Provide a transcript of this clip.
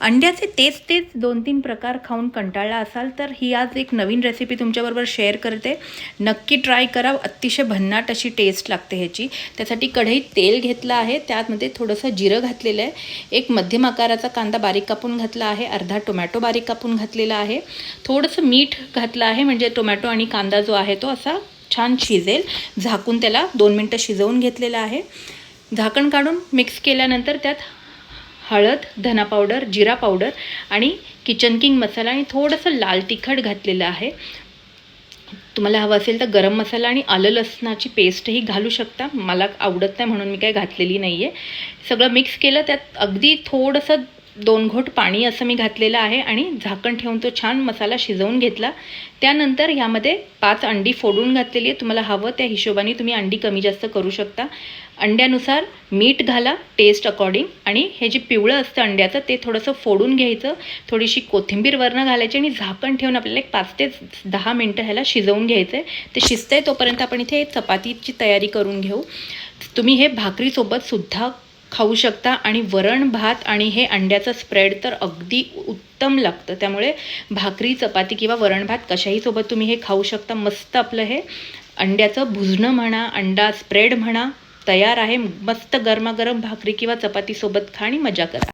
अंड्याचे तेच तेच दोन तीन प्रकार खाऊन कंटाळला असाल तर ही आज एक नवीन रेसिपी तुमच्याबरोबर शेअर करते. नक्की ट्राय करा. अतिशय भन्नाट अशी टेस्ट लागते ह्याची. त्यासाठी कढईत तेल घेतलं आहे. त्यामध्ये थोडंसं जिरं घातलेलं आहे. एक मध्यम आकाराचा कांदा बारीक कापून घातला आहे. अर्धा टोमॅटो बारीक कापून घातलेला आहे. थोडंसं मीठ घातलं आहे. म्हणजे टोमॅटो आणि कांदा जो आहे तो असा छान शिजेल. झाकून त्याला दोन मिनटं शिजवून घेतलेलं आहे. झाकण काढून मिक्स केल्यानंतर त्यात हळद धना पावडर जिरा पावडर आणि किचन किंग मसाला आणि थोडंसं लाल तिखट घातलेलं आहे. तुम्हाला हवं असेल तर गरम मसाला आणि आलं लसणाची पेस्टही घालू शकता. मला आवडत नाही म्हणून मी काय घातलेली नाही आहे सगळं मिक्स केलं त्यात अगदी थोडंसं दोन घोट पाणी असं मी घातलेलं आहे आणि झाकण ठेवून तो छान मसाला शिजवून घेतला. त्यानंतर ह्यामध्ये पाच अंडी फोडून घातलेली आहे तुम्हाला हवं त्या हिशोबाने तुम्ही अंडी कमी जास्त करू शकता. अंड्यानुसार मीठ घाला टेस्ट अकॉर्डिंग आणि हे जे पिवळं असतं अंड्याचं ते थोडंसं फोडून घ्यायचं. थोडीशी कोथिंबीर वरनं घालायची आणि झाकण ठेवून आपल्याला एक पाच ते दहा मिनटं ह्याला शिजवून घ्यायचं आहे ते शिजतंय तोपर्यंत आपण इथे चपातीची तयारी करून घेऊ. तुम्ही हे भाकरीसोबत सुद्धा खाऊ शकता आणि वरण भात आणि हे अंड्याचं स्प्रेड तर अगदी उत्तम लागतं. त्यामुळे भाकरी चपाती किंवा वरण भात कशाही सोबत तुम्ही हे खाऊ शकता. मस्त आपलं हे अंड्याचं भुजणं म्हणा अंडा स्प्रेड म्हणा तयार आहे. मस्त गरमागरम भाकरी किंवा चपातीसोबत खा आणि मजा करा.